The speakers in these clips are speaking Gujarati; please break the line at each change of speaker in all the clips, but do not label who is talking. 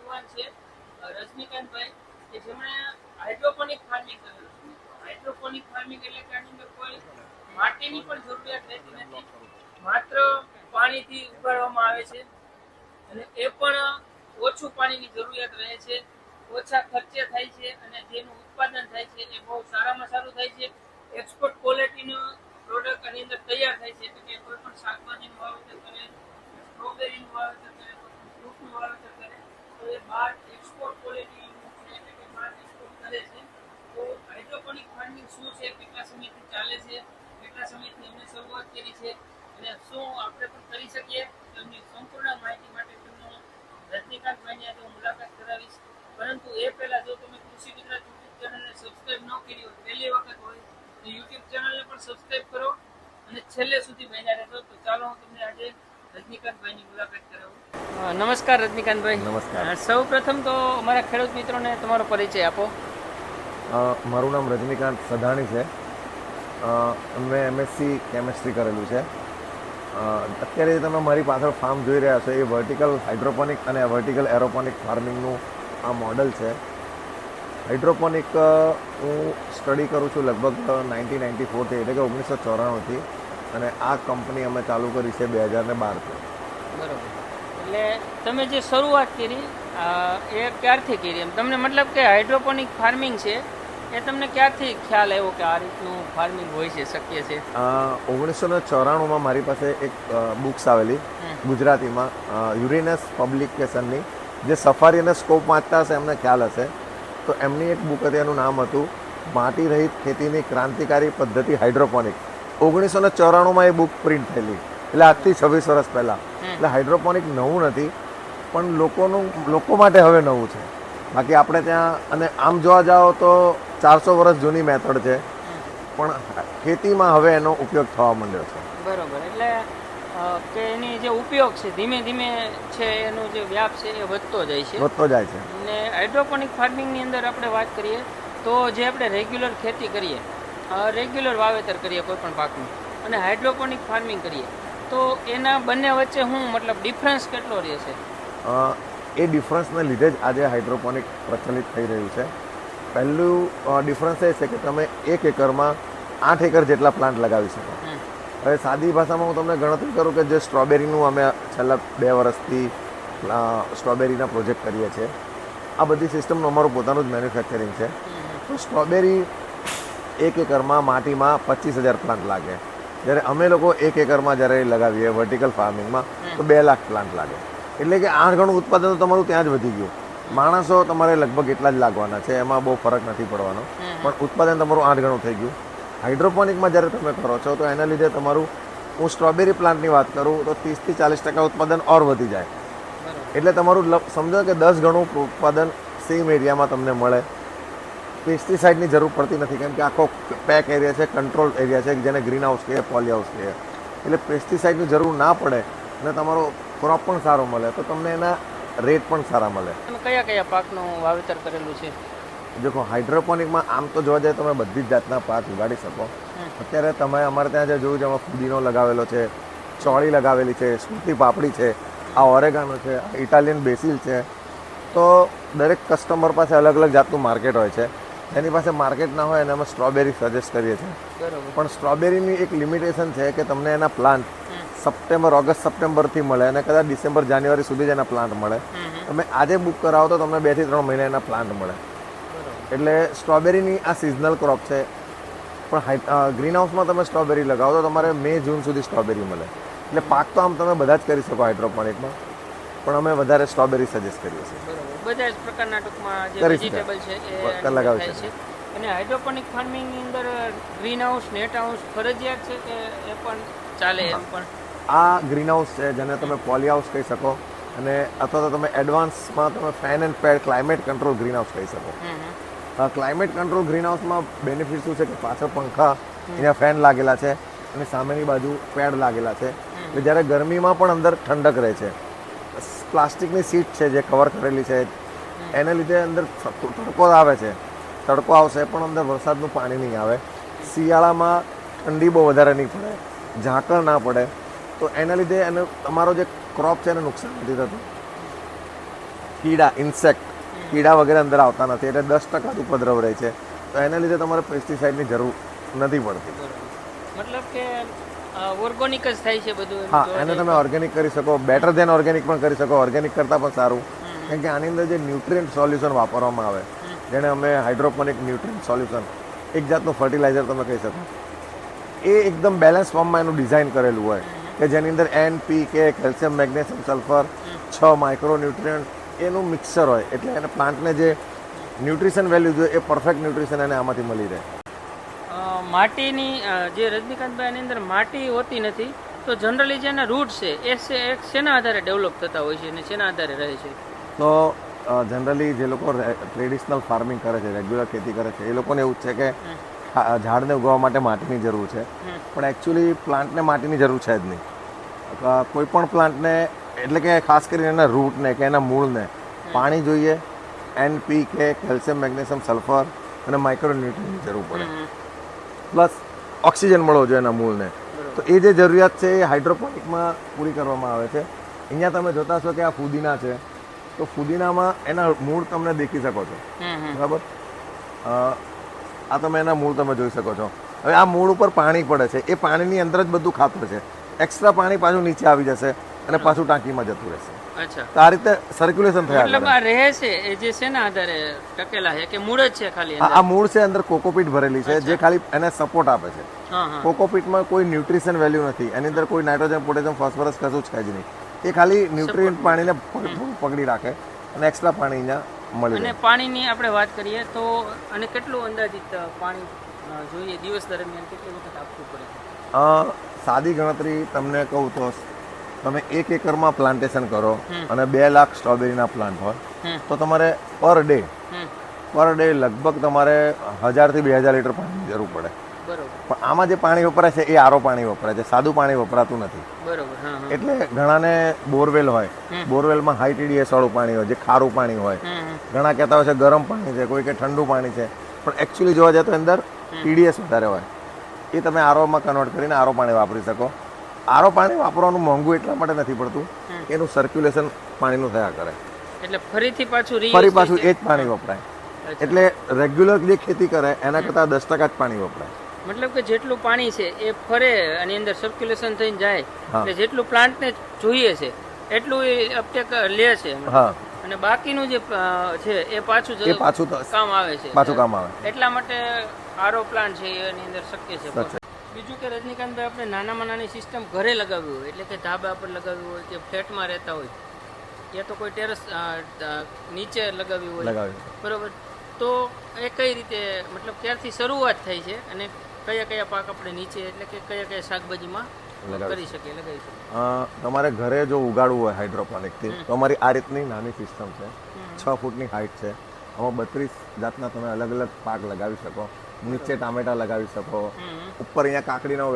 યુવાન છે રજનીકાંતભાઈ કે જેમણે હાઇડ્રોપોનિક ફાર્મિંગ કરેલું છે હાઇડ્રોપોનિક ફાર્મિંગ એટલે કે અંદર કોઈ માટીની પણ જરૂરિયાત રહેતી નથી માત્ર પાણીથી ઉગાડવામાં આવે છે અને એ પણ ઓછું પાણીની જરૂરિયાત રહે છે. ઓછા ખર્ચે થાય છે અને જેનું ઉત્પાદન થાય છે એ બહુ સારામાં સારું થાય છે. એક્સપોર્ટ ક્વોલિટીનું પ્રોડક્ટ આની અંદર તૈયાર થાય છે. એટલે કે કોઈ પણ શાકભાજીનું વાવેતર કરે સ્ટ્રોબેરીનું વાવેતર કરે ફ્રૂટનું વાવેતર કરે, તો એ બહાર એક્સપોર્ટ ક્વોલિટી એટલે કે બહાર એક્સપોર્ટ કરે છે. તો હાઇડ્રોપોનિક ફાર્મિંગ શું છે? કેટલા સમયથી ચાલે છે? કેટલા સમયથી એમને શરૂઆત કરી છે? અને શું આપણે પણ કરી શકીએ એમની સંપૂર્ણ માહિતી માટે તેમનો રજનીકાંતભાઈની આજે મુલાકાત કરાવીશ. પરંતુ એ પહેલા જો તમે કૃષિ ગુજરાત યુટ્યુબ ચેનલને સબસ્ક્રાઇબ ન કરી હોય પહેલી વખત હોય તો યુટ્યુબ ચેનલને પણ સબસ્ક્રાઇબ કરો અને છેલ્લે સુધી બન્યા રહેશો તો ચાલો હું તમને આજે રજનીકાંતભાઈની મુલાકાત કરાવું. નમસ્કાર રજનીકાંતભાઈ
નમસ્કાર.
સૌ પ્રથમ તો અમારા ખેડૂત મિત્રોને તમારો પરિચય આપો.
મારું નામ રજનીકાંત સધાણી છે. મેં એમએસસી કેમેસ્ટ્રી કરેલું છે. અત્યારે તમે મારી પાછળ ફાર્મ જોઈ રહ્યા છો, એ વર્ટિકલ હાઇડ્રોપોનિક અને વર્ટિકલ એરોપોનિક ફાર્મિંગનું આ મોડલ છે. હાઇડ્રોપોનિક હું સ્ટડી કરું છું લગભગ નાઇન્ટીન નાઇન્ટી ફોરથી એટલે કે ઓગણીસો ચોરાણુંથી અને આ કંપની અમે ચાલુ કરી છે બે હજાર ને બારથી
બરાબર. એટલે તમે જે શરૂઆત કરી એ ક્યારથી કરી એમ? તમને મતલબ કે હાઇડ્રોપોનિક ફાર્મિંગ છે એ તમને ક્યાંથી ખ્યાલ આવ્યો કે આ રીતનું ફાર્મિંગ હોય છે શક્ય છે?
ઓગણીસો ને ચોરાણુંમાં મારી પાસે એક બુક્સ આવેલી ગુજરાતીમાં યુરેનસ પબ્લિકેશનની જે સફારી અને સ્કોપ વાંચતા હશે એમને ખ્યાલ હશે. તો એમની એક બુક હતી એનું નામ હતું માટી રહિત ખેતીની ક્રાંતિકારી પદ્ધતિ હાઇડ્રોપોનિક. ઓગણીસો ને ચોરાણુંમાં એ બુક પ્રિન્ટ થયેલી. એટલે આજથી છવ્વીસ વર્ષ પહેલાં. એટલે હાઇડ્રોપોનિક નવું નથી પણ લોકોનું લોકો માટે હવે નવું છે. બાકી આપણે ત્યાં અને આમ જોવા જાઓ તો ચારસો વર્ષ જૂની મેથડ છે. પણ ખેતીમાં હવે એનો ઉપયોગ થવા માંડ્યો છે.
બરોબર એટલે કે એની જે ઉપયોગ છે ધીમે ધીમે છે એનો જે વ્યાપ છે એ વધતો જાય છે.
વધતો જાય છે.
અને હાઇડ્રોપોનિક ફાર્મિંગની અંદર આપણે વાત કરીએ તો જે આપણે રેગ્યુલર ખેતી કરીએ રેગ્યુલર વાવેતર કરીએ કોઈ પણ પાકનું અને હાઇડ્રોપોનિક ફાર્મિંગ કરીએ તો એના બંને વચ્ચે હું મતલબ ડિફરન્સ કેટલો
રહેશે? એ ડિફરન્સને લીધે જ આજે હાઇડ્રોપોનિક પ્રચલિત થઈ રહ્યું છે. પહેલું ડિફરન્સ એ છે કે તમે એક એકરમાં આઠ એકર જેટલા પ્લાન્ટ લગાવી શકો. હવે સાદી ભાષામાં હું તમને ગણતરી કરું કે જે સ્ટ્રોબેરીનું અમે છેલ્લા બે વર્ષથી સ્ટ્રોબેરીના પ્રોજેક્ટ કરીએ છીએ. આ બધી સિસ્ટમનું અમારું પોતાનું જ મેન્યુફેક્ચરિંગ છે. તો સ્ટ્રોબેરી એક એકરમાં માટીમાં પચીસ હજાર પ્લાન્ટ લાગે. જ્યારે અમે લોકો એક એકરમાં જ્યારે લગાવીએ વર્ટિકલ ફાર્મિંગમાં તો બે લાખ પ્લાન્ટ લાગે. એટલે કે આઠ ગણું ઉત્પાદન તો તમારું ત્યાં જ વધી ગયું. માણસો તમારે લગભગ એટલા જ લાગવાના છે એમાં બહુ ફરક નથી પડવાનો. પણ ઉત્પાદન તમારું આઠ ગણું થઈ ગયું. હાઇડ્રોપોનિકમાં જ્યારે તમે કરો છો તો એના લીધે તમારું હું સ્ટ્રોબેરી પ્લાન્ટની વાત કરું તો ત્રીસથી ચાલીસ ટકા ઉત્પાદન ઓર વધી જાય. એટલે તમારું લ- સમજો કે દસ ગણું ઉત્પાદન સેમ એરિયામાં તમને મળે. પેસ્ટિસાઇડની જરૂર પડતી નથી કેમ કે આખો પેક એરિયા છે કંટ્રોલ એરિયા છે જેને ગ્રીન હાઉસ કહે પોલી હાઉસ કહે. એટલે પેસ્ટિસાઇડની જરૂર ના પડે અને તમારો ક્રોપ પણ સારો મળે. તો તમને એના રેટ પણ સારા મળે.
કયા કયા પાકનું વાવેતર કરેલું છે?
દેખો હાઇડ્રોપોનિકમાં આમ તો જોવા જાય તમે બધી જ જાતના પાક ઉગાડી શકો. અત્યારે તમે અમારે ત્યાં જે જોયું છે એમાં ફુદીનો લગાવેલો છે ચોળી લગાવેલી છે સૂતી પાપડી છે આ ઓરેગાનો છે આ ઇટાલિયન બેસિલ છે. તો દરેક કસ્ટમર પાસે અલગ અલગ જાતનું માર્કેટ હોય છે. એની પાસે માર્કેટ ના હોય એને અમે સ્ટ્રોબેરી સજેસ્ટ કરીએ છીએ. પણ સ્ટ્રોબેરીની એક લિમિટેશન છે કે તમને એના પ્લાન્ટ સપ્ટેમ્બર ઓગસ્ટ સપ્ટેમ્બરથી મળે અને કદાચ ડિસેમ્બર જાન્યુઆરી સુધી જ એના પ્લાન્ટ મળે. તમે આજે બુક કરાવો તો તમને બેથી ત્રણ મહિના એના પ્લાન્ટ મળે. એટલે સ્ટ્રોબેરીની આ સિઝનલ ક્રોપ છે. પણ ગ્રીન હાઉસમાં તમે સ્ટ્રોબેરી લગાવો તો તમારે મે જૂન સુધી સ્ટ્રોબેરી મળે. એટલે પાક તો આમ તમે બધા જ કરી શકો હાઇડ્રોપોનિકમાં પણ અમે વધારે સ્ટ્રોબેરી સજેસ્ટ કરીએ છીએ.
બધા જ પ્રકારના ટૂંકમાં જે. વેજીટેબલ છે એ
લગાવી
છે. અને હાઇડ્રોપોનિક ફાર્મિંગની અંદર ગ્રીન હાઉસ નેટ હાઉસ ફરજિયાત છે કે એ પણ ચાલે એમ પણ?
આ ગ્રીન હાઉસ છે જેને તમે પોલી હાઉસ કહી શકો અને અથવા તો તમે એડવાન્સમાં તમે fan and pad climate control greenhouse કહી શકો. ક્લાઇમેટ કંટ્રોલ ગ્રીન હાઉસમાં બેનિફિટ શું છે કે પાછળ પંખા અહીંયા ફેન લાગેલા છે અને સામેની બાજુ પેડ લાગેલા છે. એટલે જ્યારે ગરમીમાં પણ અંદર ઠંડક રહે છે. પ્લાસ્ટિકની સીટ છે જે કવર કરેલી છે. એને લીધે અંદર તડકો આવે છે. તડકો આવશે પણ અંદર વરસાદનું પાણી નહીં આવે. શિયાળામાં ઠંડી બહુ વધારે નહીં પડે. ઝાકળ ના પડે. તો એના લીધે એને તમારો જે ક્રોપ છે એને નુકસાન નથી થતું. કીડા ઇન્સેક્ટ કીડા વગેરે અંદર આવતા નથી. એટલે દસ ટકા ઉપદ્રવ રહે છે. તો એના લીધે તમારે પેસ્ટિસાઇડની જરૂર નથી પડતી.
મતલબ કે ઓર્ગેનિક જ થાય છે બધું
હા એને તમે ઓર્ગેનિક કરી શકો. બેટર દેન ઓર્ગેનિક પણ કરી શકો. ઓર્ગેનિક કરતાં પણ સારું. કેમ કે આની અંદર જે ન્યુટ્રિયન્ટ સોલ્યુશન વાપરવામાં આવે. જેને અમે હાઇડ્રોપોનિક ન્યુટ્રિયન્ટ સોલ્યુશન એક જાતનું ફર્ટિલાઇઝર તમે કહી શકો. એ એકદમ બેલેન્સ ફોર્મમાં એનું ડિઝાઇન કરેલું હોય. કે જેની અંદર N P K calcium magnesium sulphur છ માઇક્રોન્યુટ્રિયન્ટ એનું મિક્સર હોય. એટલે એને પ્લાન્ટને જે ન્યુટ્રિશન વેલ્યુ જોઈએ એ પરફેક્ટ ન્યુટ્રિશન એને આમાંથી મળી રહે.
માટીની જે રજનીકાંતભાઈ એની અંદર માટી હોતી નથી તો જનરલી જેના રૂટ છે એ શેના આધારે ડેવલપ થતા હોય છે અને શેના આધારે રહે છે?
તો જનરલી જે લોકો ટ્રેડિશનલ ફાર્મિંગ કરે છે રેગ્યુલર ખેતી કરે છે એ લોકોને એવું છે કે ઝાડને ઉગાવવા માટે માટીની જરૂર છે. પણ એકચ્યુઅલી પ્લાન્ટને માટીની જરૂર છે જ નહીં. કોઈ પણ પ્લાન્ટને એટલે કે ખાસ કરીને એના રૂટને કે એના મૂળને પાણી જોઈએ એનપી કે કેલ્શિયમ મેગ્નેશિયમ સલ્ફર અને માઇક્રોન્યુટ્રિયન્ટની જરૂર પડે. પ્લસ ઓક્સિજન મળવો જોઈએ એના મૂળને. તો એ જે જરૂરિયાત છે એ હાઇડ્રોપોનિકમાં પૂરી કરવામાં આવે છે. અહીંયા તમે જોતા છો કે આ ફુદીના છે. તો ફુદીનામાં એના મૂળ તમને દેખી શકો છો. બરાબર? આ તમે એના મૂળ તમે જોઈ શકો છો. હવે આ મૂળ ઉપર પાણી પડે છે. એ પાણીની અંદર જ બધું ખાતર છે. એક્સ્ટ્રા પાણી પાછું નીચે આવી જશે અને પાછું ટાંકીમાં જતું રહેશે.
અચ્છા.
તો આ રીતે સર્ક્યુલેશન થયા
મતલબ આ રહે છે એ જે શેના આધારે ટકેલા છે કે મૂળ જ છે ખાલી
આ મૂળ છે અંદર કોકોપીટ ભરેલી છે જે ખાલી એને સપોર્ટ આપે છે. કોકોપીટમાં કોઈ ન્યુટ્રિશન વેલ્યુ નથી. એની અંદર કોઈ નાઇટ્રોજન પોટેશિયમ ફોસ્ફરસ કશું છે જ નહીં. એ ખાલી ન્યુટ્રિયન્ટ પાણીને પકડી રાખે અને એક્સ્ટ્રા પાણી અહીંયા મળી
અને પાણીની આપણે વાત કરીએ તો અને કેટલું અંદાજિત પાણી જોઈએ દિવસ દરમિયાન કેટલી વખત આપવું પડે
સાદી ગણતરી તમને કહું તો તમે એક એકરમાં પ્લાન્ટેશન કરો અને બે લાખ સ્ટ્રોબેરીના પ્લાન્ટ હોય તો તમારે પર ડે પર ડે લગભગ તમારે હજારથી બે હજાર લીટર પાણીની જરૂર પડે. પણ આમાં જે પાણી વપરાય છે એ આરો પાણી વપરાય છે સાદું પાણી વપરાતું નથી. એટલે ઘણાને બોરવેલ હોય બોરવેલમાં હાઈ ટીડીએસ વાળું પાણી હોય જે ખારું પાણી હોય. ઘણા કહેતા હોય છે ગરમ પાણી છે કોઈ કે ઠંડુ પાણી છે પણ એકચ્યુઅલી જોવા જાય તો અંદર ટીડીએસ વધારે હોય. એ તમે આરોમાં કન્વર્ટ કરીને આરો પાણી વાપરી શકો. આરો પાણી વાપરવાનું મોંઘું એટલા માટે નથી પડતું એનું સર્ક્યુલેશન પાણીનું થયા કરે.
એટલે ફરીથી પાછું
ફરી પાછું એ જ પાણી વપરાય. એટલે રેગ્યુલર જે ખેતી કરે એના કરતાં દસ ટકા જ પાણી વપરાય.
મતલબ કે જેટલું પાણી છે એ ફરે અને અંદર સર્ક્યુલેશન થઈને જાય એટલે જેટલું પ્લાન્ટને જોઈએ છે એટલું એ અપટેક લે છે અને બાકીનું જે છે એ પાછું જ
એ પાછું
કામ આવે છે.
પાછું કામ આવે
એટલા માટે આરો પ્લાન્ટ છે એની અંદર શક્ય છે. બીજું કે રજનીકાંતભાઈ આપણે નાનામાં નાની સિસ્ટમ ઘરે લગાવ્યું હોય એટલે કે ધાબા પર લગાવી હોય કે ફ્લેટમાં રહેતા હોય યા તો કોઈ ટેરેસ નીચે લગાવી હોય. બરોબર. તો એ કઈ રીતે મતલબ ક્યારથી શરૂઆત થાય છે અને કયા કયા પાક આપણે નીચે એટલે કે કયા કયા શાકભાજીમાં કરી શકીએ લગાવી શકીએ?
તમારે ઘરે જો ઉગાડવું હોય હાઇડ્રોપોનિકથી તો અમારી આ રીતની નાની સિસ્ટમ છે. છ ફૂટની હાઇટ છે. આમાં બત્રીસ જાતના તમે અલગ અલગ પાક લગાવી શકો. નીચે ટામેટા લગાવી શકો. ઉપર અહીંયા કાકડીનો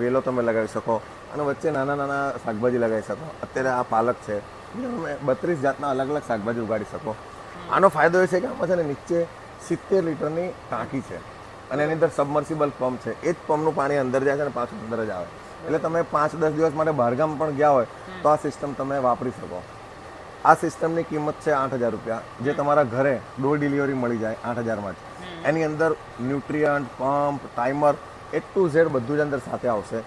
વેલો તમે લગાવી શકો. અને વચ્ચે નાના નાના શાકભાજી લગાવી શકો. અત્યારે આ પાલક છે. તમે બત્રીસ જાતના અલગ અલગ શાકભાજી ઉગાડી શકો. આનો ફાયદો એ છે કે આમાં છે ને નીચે સિત્તેર લીટરની ટાંકી છે. અને એની અંદર સબમર્સિબલ પંપ છે. એ જ પંપનું પાણી અંદર જાય છે અને પાછું અંદર જ આવે. એટલે તમે પાંચ દસ દિવસ માટે બહારગામ પણ ગયા હોય તો આ સિસ્ટમ તમે વાપરી શકો. આ સિસ્ટમની કિંમત છે આઠ હજાર રૂપિયા. જે તમારા ઘરે ડોર ડિલિવરી મળી જાય આઠ હજારમાં જ. એની અંદર nutrient pump timer A to Z બધું જ અંદર સાથે આવશે.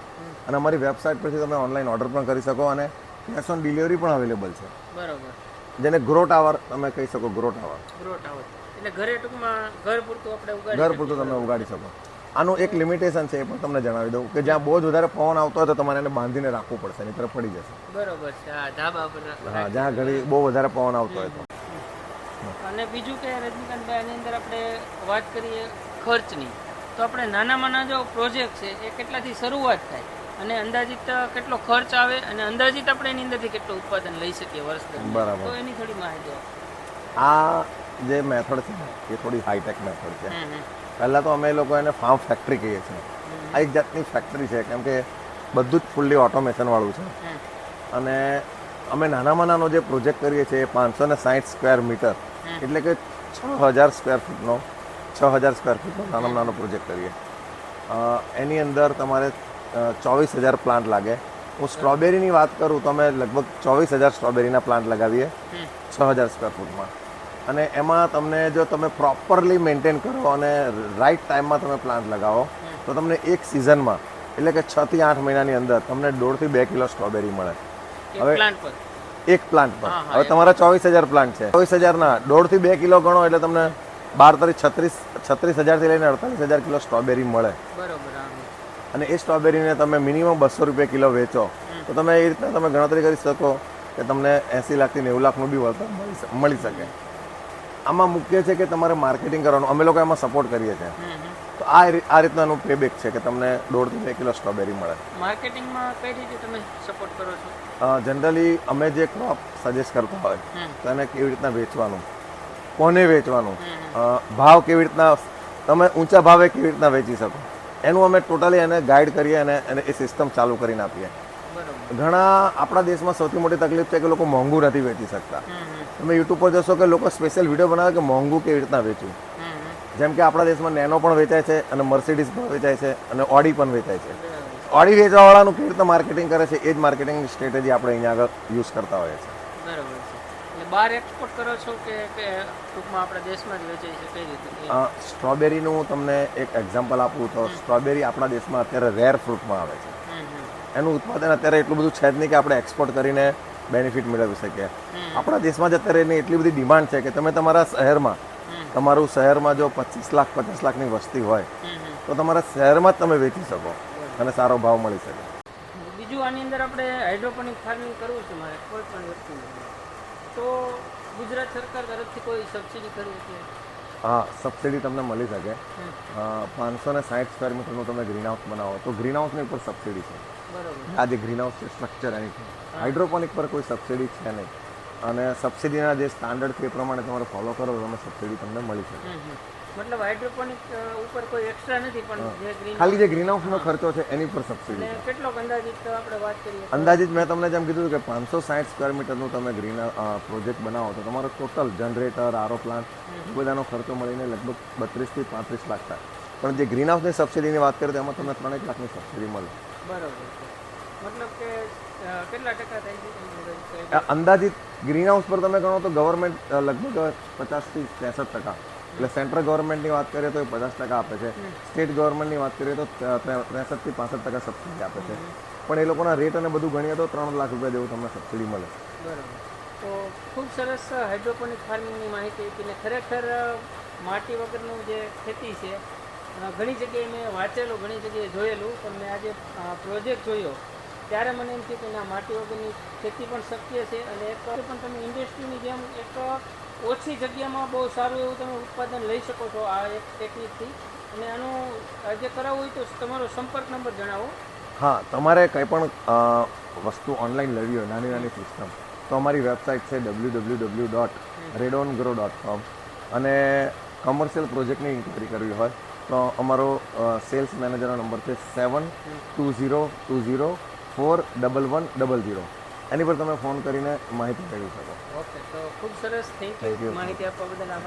અને અમારી વેબસાઇટ પરથી તમે ઓનલાઈન ઓર્ડર પણ કરી શકો અને કેશ ઓન ડિલિવરી પણ અવેલેબલ છે.
બરોબર.
જેને ગ્રો ટાવર તમે કહી શકો ગ્રો ટાવર
ગ્રો આવે એટલે ઘરે ટૂંકમાં ઘર પૂરતું આપણે ઉગાડી
ઘર પૂરતું તમે ઉગાડી શકો. આનું એક લિમિટેશન છે એ પણ તમને જણાવી દઉં કે જ્યાં બહુ જ વધારે પવન આવતો હોય તો તમારે એને બાંધીને રાખવું પડશે નહીં તરફ પડી જશે.
બરોબર છે હા ધાબા પર
હા જ્યાં ઘડી બહુ વધારે પવન આવતો હોય તો.
અને બીજું કે રજનીકાંતભાઈ આની અંદર આપણે વાત કરીએ ખર્ચની. તો આપણે નાનામાં નાનો જો પ્રોજેક્ટ છે એ કેટલાથી શરૂઆત થાય? અને અંદાજિત કેટલો ખર્ચ આવે? અને અંદાજિત આપણે એની અંદરથી કેટલું ઉત્પાદન લઈ શકીએ વર્ષ દરમિયાન?
બરાબર.
તો એની થોડી માહિતી
આ જે મેથડ છે ને એ થોડી હાઈટેક મેથડ છે. પહેલાં તો અમે લોકો એને ફાર્મ ફેક્ટરી કહીએ છીએ. આ એક જાતની ફેક્ટરી છે કેમ કે બધું જ ફૂલ્લી ઓટોમેશનવાળું છે. અને અમે નાનામાં નાનો જે પ્રોજેક્ટ કરીએ છીએ એ પાંચસો ને સાઠ સ્ક્વેર મીટર એટલે કે છ હજાર સ્ક્વેર ફૂટનો છ હજાર સ્ક્વેર ફૂટનો નાનામાં નાનો પ્રોજેક્ટ કરીએ. એની અંદર તમારે ચોવીસ હજાર પ્લાન્ટ લાગે. હું સ્ટ્રોબેરીની વાત કરું તો અમે લગભગ ચોવીસ હજાર સ્ટ્રોબેરીના પ્લાન્ટ લગાવીએ. છ હજાર સ્ક્વેર ફૂટમાં અને એમાં તમને જો તમે પ્રોપરલી મેન્ટેન કરો અને રાઈટ ટાઈમમાં તમે પ્લાન્ટ લગાવો તો તમને એક સિઝનમાં એટલે કે છ થી આઠ મહિનાની અંદર તમને દોઢથી બે કિલો સ્ટ્રોબેરી મળે. હવે- એક પ્લાન્ટ પર. હવે તમારા ચોવીસ હજાર પ્લાન્ટ છે. ચોવીસ હજારના દોઢથી બે કિલો ગણો એટલે તમને બાર તારીખ છત્રીસ છત્રીસ હજારથી લઈને અડતાલીસ હજાર કિલો સ્ટ્રોબેરી મળે. અને એ સ્ટ્રોબેરીને તમે મિનિમમ બસો રૂપિયા કિલો વેચો. તો તમે એ રીતના તમે ગણતરી કરી શકો કે તમને એંસી લાખથી નેવું લાખનું બી વળતર મળી મળી શકે. આમાં મુખ્ય છે કે તમારે માર્કેટિંગ કરવાનું. અમે લોકો એમાં સપોર્ટ કરીએ છીએ. તો આ આ રીતનાનું પેબેક છે કે તમને દોઢથી બે કિલો સ્ટ્રોબેરી મળે.
માર્કેટિંગમાં કઈ રીતે તમે સપોર્ટ કરો છો?
જનરલી અમે જે ક્રોપ સજેસ્ટ કરતા હોય તો એને કેવી રીતના વેચવાનું? કોને વેચવાનું? ભાવ કેવી રીતના તમે ઊંચા ભાવે કેવી રીતના વેચી શકો? એનું અમે ટોટલી એને ગાઈડ કરીએ અને એને એ સિસ્ટમ ચાલુ કરીને આપીએ. ઘણા આપણા દેશમાં સૌથી મોટી તકલીફ છે કે લોકો મોંઘું નથી વેચી શકતા. તમે યુટ્યુબ પર જોશો કે લોકો સ્પેશિયલ વીડિયો બનાવે કે મોંઘું કેવી રીતના વેચવું. જેમ કે આપણા દેશમાં નેનો પણ વેચાય છે અને મર્સિડીઝ પણ વેચાય છે અને ઓડી પણ વેચાય છે. ઓડી વેચવાવાળાનું કેવી રીતના માર્કેટિંગ કરે છે એ જ માર્કેટિંગ સ્ટ્રેટેજી આપણે અહીંયા આગળ યુઝ કરતા હોઈએ છીએ.
બરાબર છે. એટલે બહાર એક્સપોર્ટ કરો છો કે કે ટૂંકમાં આપણા દેશમાં જ વેચાય છે? કઈ રીતે?
સ્ટ્રોબેરીનું તમને એક એક્ઝામ્પલ આપું તો સ્ટ્રોબેરી આપણા દેશમાં અત્યારે રેર ફ્રૂટમાં આવે છે. એનું ઉત્પાદન અત્યારે એટલું બધું છે જ નહીં કે આપણે એક્સપોર્ટ કરીને બેનિફિટ મેળવી શકીએ. આપણા દેશમાં જ અત્યારે એની એટલી બધી ડિમાન્ડ છે કે તમે તમારા શહેરમાં તમારું શહેરમાં જો પચીસ લાખ પચાસ લાખની વસ્તી હોય તો તમારા શહેરમાં જ તમે વેચી શકો અને સારો ભાવ મળી શકે.
બીજું આની અંદર આપણે હાઇડ્રોપોનિક ફાર્મિંગ કરવું છે મારે કોઈ પણ વ્યક્તિને તો ગુજરાત સરકાર તરફથી કોઈ સબસિડી કરવી છે?
હા સબસિડી તમને મળી શકે. પાંચસો ને સાઠ સ્ક્વેર મીટરનું તમે ગ્રીન હાઉસ બનાવો તો ગ્રીન હાઉસની ઉપર સબસિડી છે. આ જે ગ્રીન હાઉસ સ્ટ્રક્ચર એની છે હાઇડ્રોપોનિક પર કોઈ સબસિડી છે નહીં. અને સબસિડીના જે સ્ટાન્ડર્ડ છે એ પ્રમાણે તમારે ફોલો કરો તો તમે સબસિડી તમને મળી શકે.
મતલબ હાઇડ્રોપોનિક ઉપર કોઈ એક્સ્ટ્રા નથી પણ જે ગ્રીન
ખાલી જે ગ્રીન હાઉસનો ખર્ચો છે એની પર સબસિડી
કેટલો અંદાજિત આપણે વાત કરીએ?
અંદાજિત મેં તમને જેમ કીધું કે પાંચસો સાઠ સ્ક્વેર મીટરનું તમે ગ્રીન પ્રોજેક્ટ બનાવો તો તમારો ટોટલ જનરેટર આરો પ્લાન્ટ એ બધાનો ખર્ચો મળીને લગભગ બત્રીસથી પાંત્રીસ લાખ થાય. પણ જે ગ્રીન હાઉસની સબસિડીની વાત કરીએ તો એમાં તમને ત્રણેક લાખની સબસિડી મળે.
બરોબર મતલબ કે કેટલા ટકા થાય છે અંદાજિત
ગ્રીન હાઉસ પર તમે ગણો તો ગવર્મેન્ટ લગભગ પચાસથી ત્રેસઠ ટકા. એટલે સેન્ટ્રલ ગવર્મેન્ટની વાત કરીએ તો એ પચાસ ટકા આપે છે. સ્ટેટ ગવર્મેન્ટની વાત કરીએ તો ત્રેસઠથી પાસઠ ટકા સબસિડી આપે છે. પણ એ લોકોના રેટ અને બધું ગણીએ તો ત્રણ લાખ રૂપિયા જેવું તમને સબસિડી મળે.
બરાબર. તો ખૂબ સરસ હાઇડ્રોપોનિક ફાર્મિંગની માહિતી હતી ને ખરેખર માટી વગરનું જે ખેતી છે ઘણી જગ્યાએ મેં વાંચેલું, ઘણી જગ્યાએ જોયેલું, પણ મેં આજે પ્રોજેક્ટ જોયો. ત્યારે મને એમ થયું કે ના, માટી વગરની ખેતી પણ શક્ય છે અને એક પણ તમે ઇન્ડસ્ટ્રીની જેમ એક ઓછી જગ્યામાં બહુ સારું એવું તમે ઉત્પાદન લઈ શકો છો આ એક ટેકનિકથી. અને આનું આજે કરાવવું હોય તો તમારો સંપર્ક નંબર જણાવો.
હા, તમારે કંઈ પણ વસ્તુ ઓનલાઈન લેવી હોય, નાની નાની સિસ્ટમ, તો અમારી વેબસાઇટ છે W W W dot Redon grow dot com અને કમર્શિયલ પ્રોજેક્ટની ઇન્કવાયરી કરવી હોય તો અમારો સેલ્સ મેનેજરનો નંબર છે seven two zero two zero four double one double zero એની પર તમે ફોન કરીને માહિતી મેળવી શકો.
ઓકે તો ખૂબ સરસ. થેન્ક યુ માહિતી આપવા બદલ આભાર.